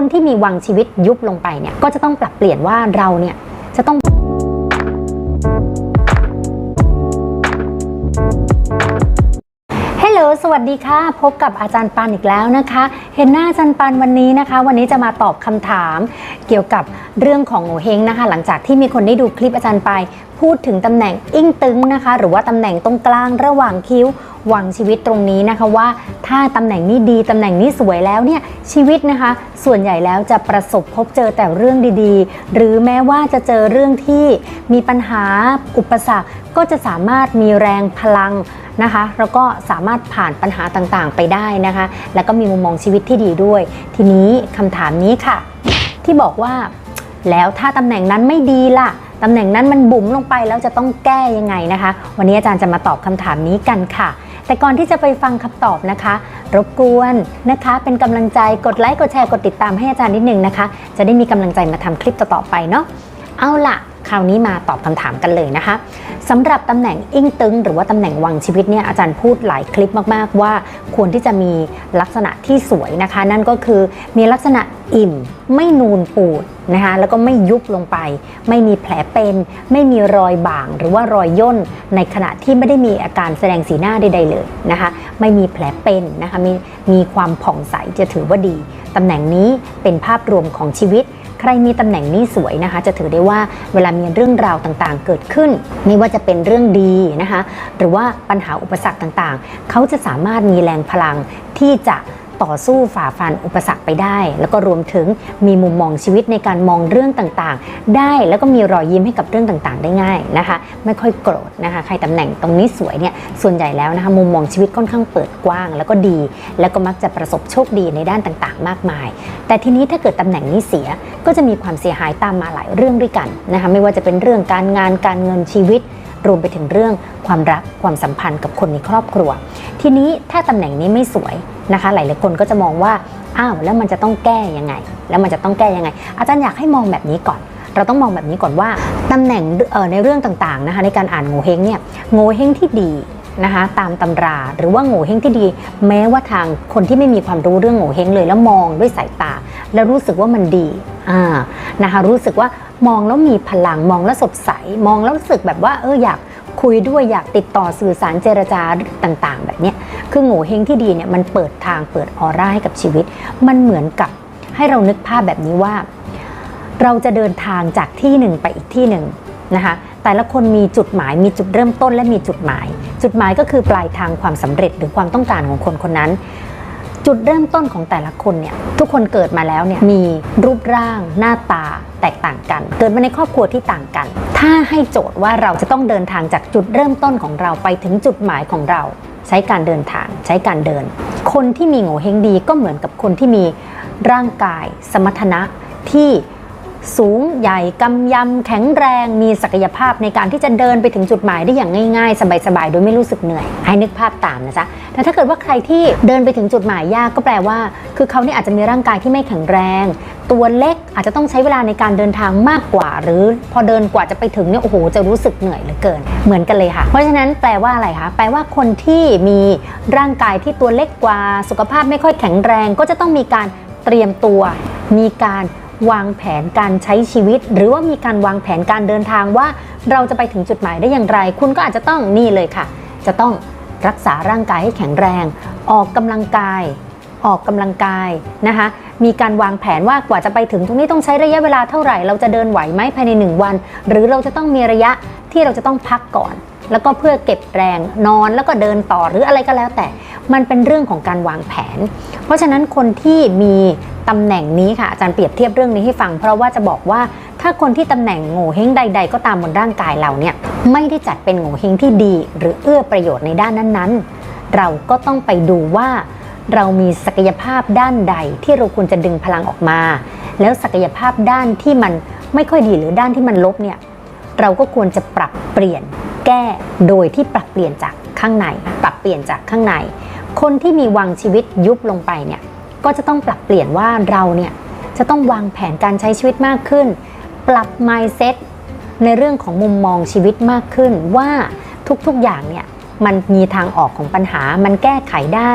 คนที่มีวังชีวิตยุบลงไปเนี่ยก็จะต้องปรับเปลี่ยนว่าเราเนี่ยจะต้องฮัลโหลสวัสดีค่ะ พบกับอาจารย์ปันอีกแล้วนะคะ เห็นหน้าอาจารย์ปันวันนี้นะคะ วันนี้จะมาตอบคำถาม เกี่ยวกับเรื่องของโงเฮงนะคะ หลังจากที่มีคนได้ดูคลิปอาจารย์ไป พูดถึงตำแหน่งอิ้งตึงนะคะ หรือว่าตำแหน่งตรงกลางระหว่างคิ้ว หวังชีวิตตรงนี้นะคะว่า ถ้าตำแหน่งนี้ดีตำแหน่งนี้สวยแล้วเนี่ยชีวิตนะคะ ส่วนใหญ่แล้วจะประสบพบเจอแต่เรื่องดีๆ หรือแม้ว่าจะเจอเรื่องที่มีปัญหาอุปสรรคก็จะสามารถมีแรงพลังนะคะแล้วก็สามารถผ่านปัญหาต่างๆ ไปได้นะคะ แล้วก็มีมุมมองชีวิตที่ดีด้วย ทีนี้คำถามนี้ค่ะ ที่บอกว่า แล้วถ้าตำแหน่งนั้นไม่ดีล่ะ ตำแหน่งนั้นมันบุ๋มลงไปแล้วจะต้องแก้ยังไงนะคะ วันนี้อาจารย์จะมาตอบคำถามนี้กันค่ะ แต่ก่อนที่จะไปฟังคำตอบนะคะ รบกวนนะคะ เป็นกำลังใจกดไลค์กดแชร์กดติดตามให้อาจารย์นิดนึงนะคะ จะได้มีกำลังใจมาทำคลิปต่อๆไปเนาะเอาล่ะ คราวนี้มาตอบคำถามกันเลยนะคะสำหรับตำแหน่งอิงตึง หรือว่าตำแหน่งวังชีวิตเนี่ยอาจารย์พูดหลายคลิปมากๆ ว่าควรที่จะมีลักษณะที่สวยนะคะ นั่นก็คือมีลักษณะอิ่มไม่นูนปูดนะคะแล้วก็ไม่ยุบลงไป ไม่มีแผลเป็น ไม่มีรอยบ่าง หรือว่ารอยย่นในขณะที่ไม่ได้มีอาการแสดงสีหน้าใดๆเลยนะคะไม่มีแผลเป็นนะคะมีมีความผ่องใสจะถือว่าดีตำแหน่งนี้เป็นภาพรวมของชีวิต ใครมีตำแหน่งนี้สวยนะคะ จะถือได้ว่าเวลามีเรื่องราวต่างๆ เกิดขึ้น ไม่ว่าจะเป็นเรื่องดีนะคะ หรือว่าปัญหาอุปสรรคต่างๆ เขาจะสามารถมีแรงพลังที่จะ ต่อสู้ฝ่าฟันอุปสรรคไปได้ แล้วก็รวมถึงมีมุมมองชีวิตในการมองเรื่องต่างๆ ได้แล้วก็มีรอยยิ้มให้กับเรื่องต่างๆ ได้ง่ายนะคะ ไม่ค่อยโกรธนะคะใครตำแหน่งตรงนี้สวยเนี่ยส่วนใหญ่แล้วนะคะมุมมองชีวิตค่อนข้างเปิดกว้าง แล้วก็ดี แล้วก็มักจะประสบโชคดีในด้านต่างๆ มากมาย แต่ทีนี้ถ้าเกิดตำแหน่งนี้เสียก็จะมีความเสียหายตามมาหลายเรื่องด้วยกันนะคะไม่ว่าจะเป็นเรื่องการงานการเงินชีวิตรวมไปถึงเรื่องความรักความสัมพันธ์กับคนในครอบครัว ทีนี้ถ้าตำแหน่งนี้ไม่สวย นะคะ หลายๆคนก็จะมองว่าอ้าวแล้วมันจะต้องแก้ยังไง แล้วมันจะต้องแก้ยังไง อาจารย์อยากให้มองแบบนี้ก่อน เราต้องมองแบบนี้ก่อนว่าตำแหน่งในเรื่องต่างๆนะคะในการอ่านโงเฮงเนี่ยโงเฮงที่ดีนะคะตามตำราหรือว่าโงเฮงที่ดี แม้ว่าทางคนที่ไม่มีความรู้เรื่องโงเฮงเลยแล้วมองด้วยสายตา แล้วรู้สึกว่ามันดีอ่านะคะรู้สึกว่ามองแล้วมีพลังมองแล้วสดใส มองแล้วรู้สึกแบบว่าเอออยาก คุยด้วยอยากติดต่อสื่อสารเจรจาต่างๆ แบบนี้คือโง่เฮงที่ดีเนี่ยมันเปิดทางเปิดออร่าให้กับชีวิต มันเหมือนกับให้เรานึกภาพแบบนี้ว่า เราจะเดินทางจากที่หนึ่งไปอีกที่หนึ่งนะคะแต่ละคนมีจุดหมายมีจุดเริ่มต้นและมีจุดหมาย จุดหมายก็คือปลายทางความสำเร็จหรือความต้องการของคนคนนั้น จุดเริ่มต้นของแต่ละคนเนี่ยทุกคนเกิดมาแล้วเนี่ยมีรูปร่างหน้าตาแตกต่างกัน เกิดมาในครอบครัวที่ต่างกัน ถ้าให้โจทย์ว่าเราจะต้องเดินทางจากจุดเริ่มต้นของเราไปถึงจุดหมายของเรา ใช้การเดินทาง ใช้การเดิน คนที่มีโง่เฮงดีก็เหมือนกับคนที่มีร่างกาย สมรรถนะที่ สูงใหญ่กำยำแข็งแรงมีศักยภาพในการที่จะเดินไปถึงจุดหมายได้อย่างง่ายๆ สบายๆ โดยไม่รู้สึกเหนื่อย ให้นึกภาพตามนะจ๊ะแต่ถ้าเกิดว่าใครที่เดินไปถึงจุดหมายยากก็แปลว่า คือเขาเนี่ยอาจจะมีร่างกายที่ไม่แข็งแรง ตัวเล็กอาจจะต้องใช้เวลาในการเดินทางมากกว่า หรือพอเดินกว่าจะไปถึงเนี่ยโอ้โหจะรู้สึกเหนื่อยเหลือเกิน เหมือนกันเลยค่ะ เพราะฉะนั้นแปลว่าอะไรคะแปลว่าคนที่มีร่างกายที่ตัวเล็กกว่าสุขภาพไม่ค่อยแข็งแรง ก็จะต้องมีการเตรียมตัว มีการ วางแผนการใช้ชีวิต หรือว่ามีการวางแผนการเดินทางว่าเราจะไปถึงจุดหมายได้อย่างไร คุณก็อาจจะต้องนี่เลยค่ะ จะต้องรักษาร่างกายให้แข็งแรง ออกกำลังกาย ออกกำลังกายนะคะมีการวางแผนว่ากว่าจะไปถึงตรงนี้ต้องใช้ระยะเวลาเท่าไหร่ เราจะเดินไหวไหมภายใน 1 วัน หรือเราจะต้องมีระยะที่เราจะต้องพักก่อน แล้วก็เพื่อเก็บแรงนอนแล้วก็เดินต่อหรืออะไรก็แล้วแต่ มันเป็นเรื่องของการวางแผน เพราะฉะนั้นคนที่มีตำแหน่งนี้ค่ะอาจารย์เปรียบเทียบเรื่องนี้ให้ฟัง เพราะว่าจะบอกว่าถ้าคนที่ตำแหน่งโง่เฮงใด ๆ ก็ตามบนร่างกายเราเนี่ยไม่ได้จัดเป็นโง่เฮงที่ดี หรือเอื้อประโยชน์ในด้านนั้นๆ เราก็ต้องไปดูว่าเรามีศักยภาพด้านใดที่เราควรจะดึงพลังออกมา แล้วศักยภาพด้านที่มันไม่ค่อยดีหรือด้านที่มันลบเนี่ยเราก็ควรจะปรับเปลี่ยนแก้โดยที่ปรับเปลี่ยนจากข้างใน ปรับเปลี่ยนจากข้างใน คนที่มีวังชีวิตยุบลงไปเนี่ยก็จะต้องปรับเปลี่ยนว่าเราเนี่ยจะต้องวางแผนการใช้ชีวิตมากขึ้น ปรับ mindset ในเรื่องของมุมมองชีวิตมากขึ้นว่าทุกๆอย่างเนี่ยมันมีทางออกของปัญหา มันแก้ไขได้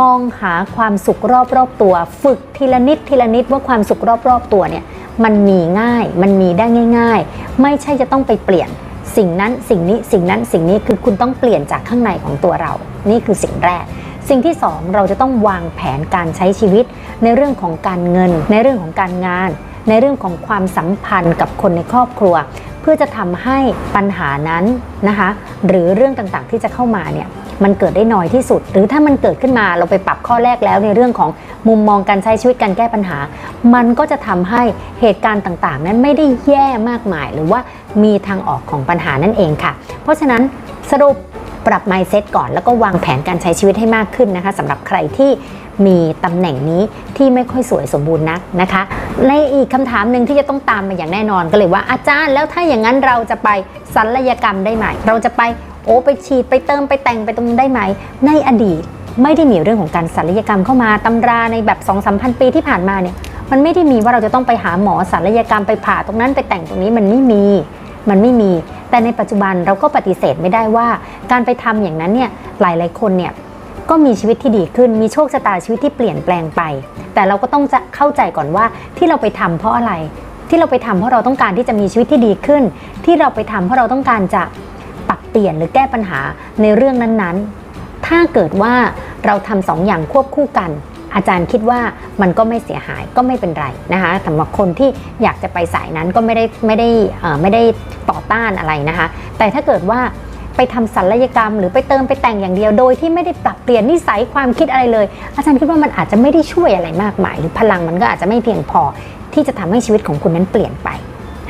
มองหาความสุขรอบๆตัว ฝึกทีละนิดทีละนิดว่าความสุขรอบๆตัวเนี่ยมันมีง่าย มันมีได้ง่าย ๆ ไม่ใช่จะต้องไปเปลี่ยนสิ่งนั้นสิ่งนี้สิ่งนั้นสิ่งนี้คือคุณต้องเปลี่ยนจากข้างในของตัวเรา นี่คือสิ่งแรก สิ่งที่สองเราจะต้องวางแผนการใช้ชีวิต ในเรื่องของการเงิน ในเรื่องของการงาน ในเรื่องของความสัมพันธ์กับคนในครอบครัว เพื่อจะทำให้ปัญหานั้นนะคะหรือเรื่องต่างๆที่จะเข้ามาเนี่ยมันเกิดได้น้อยที่สุด หรือถ้ามันเกิดขึ้นมาเราไปปรับข้อแรกแล้วในเรื่องของมุมมองการใช้ชีวิตการแก้ปัญหา มันก็จะทำให้เหตุการณ์ต่างๆ นั้นไม่ได้แย่มากมาย หรือว่ามีทางออกของปัญหานั่นเองค่ะ เพราะฉะนั้นสรุป ปรับ mindset ก่อน แล้วก็วางแผนการใช้ชีวิตให้มากขึ้นนะคะสำหรับใครที่มีตำแหน่งนี้ที่ไม่ค่อยสวยสมบูรณ์นักนะคะ ในอีกคำถามหนึ่งที่จะต้องตามมาอย่างแน่นอนก็เลยว่าอาจารย์แล้วถ้าอย่างนั้นเราจะไปศัลยกรรมได้ไหม เราจะไปโอ้ไปฉีดไปเติมไปแต่งไปตรงนั้ได้ไหม ในอดีตไม่ได้มีเรื่องของการศัลยกรรมเข้ามาตำราในแบบ2 3 0 0 0 ปีที่ผ่านมาเนี่ยมันไม่ได้มีว่าเราจะต้องไปหาหมอศัลยกรรมไปผ่าตรงนั้นไปแต่งตรงนี้มันไม่มี มันไม่มี แต่ในปัจจุบันเราก็ปฏิเสธไม่ได้ว่า การไปทำอย่างนั้นเนี่ยหลายๆคนเนี่ยก็มีชีวิตที่ดีขึ้นมีโชคชะตาชีวิตที่เปลี่ยนแปลงไป แต่เราก็ต้องจะเข้าใจก่อนว่าที่เราไปทำเพราะอะไร ที่เราไปทำเพราะเราต้องการที่จะมีชีวิตที่ดีขึ้น ที่เราไปทำเพราะเราต้องการจะปรับเปลี่ยนหรือแก้ปัญหาในเรื่องนั้นๆ ถ้าเกิดว่าเราทำสองอย่างควบคู่กัน อาจารย์คิดว่ามันก็ไม่เสียหายก็ไม่เป็นไรนะคะสำหรับคนที่อยากจะไปสายนั้นก็ไม่ได้ไม่ได้ไม่ได้ต่อต้านอะไรนะคะ แต่ถ้าเกิดว่าไปทำศัลยกรรม หรือไปเติมไปแต่งอย่างเดียวโดยที่ไม่ได้ปรับเปลี่ยนนิสัยความคิดอะไรเลย อาจารย์คิดว่ามันอาจจะไม่ได้ช่วยอะไรมากมาย หรือพลังมันก็อาจจะไม่เพียงพอที่จะทำให้ชีวิตของคุณนั้นเปลี่ยนไป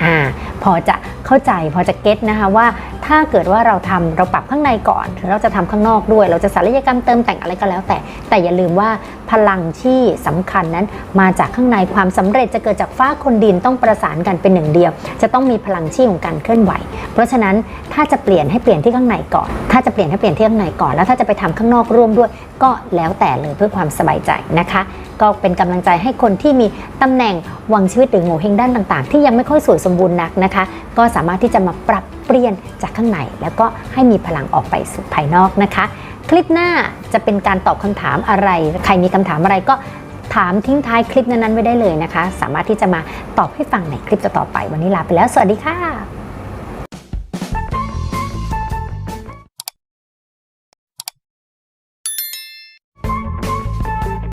อ่าพอจะ เข้าใจพอจะเก็ตนะคะว่าถ้าเกิดว่าเราทำเราปรับข้างในก่อนหรือเราจะทำข้างนอกด้วย เราจะศัลยกรรมเติมแต่งอะไรก็แล้ว แต่แต่อย่าลืมว่าพลังที่สำคัญนั้น มาจากข้างในความสำเร็จจะเกิดจากฟ้าคนดินต้องประสานกันเป็นหนึ่งเดียว จะต้องมีพลังชีของการเคลื่อนไหว เพราะฉะนั้นถ้าจะเปลี่ยนให้เปลี่ยนที่ข้างในก่อน ถ้าจะเปลี่ยนให้เปลี่ยนที่ข้างในก่อน แล้วถ้าจะไปทำข้างนอกร่วมด้วย ก็แล้วแต่เลยเพื่อความสบายใจนะคะ ก็เป็นกำลังใจให้คนที่มีตำแหน่งวังชีวิตหรือโงเฮงด้านต่าง ๆ ที่ยังไม่ค่อยสวยสมบูรณ์นักนะคะ ก็สามารถที่จะมาปรับเปลี่ยนจากข้างใน แล้วก็ให้มีพลังออกไปสู่ภายนอกนะคะ คลิปหน้าจะเป็นการตอบคำถามอะไร ใครมีคำถามอะไรก็ถามทิ้งท้ายคลิปนั้นๆไว้ได้เลยนะคะ สามารถที่จะมาตอบให้ฟังในคลิปต่อๆไป วันนี้ลาไปแล้ว สวัสดีค่ะ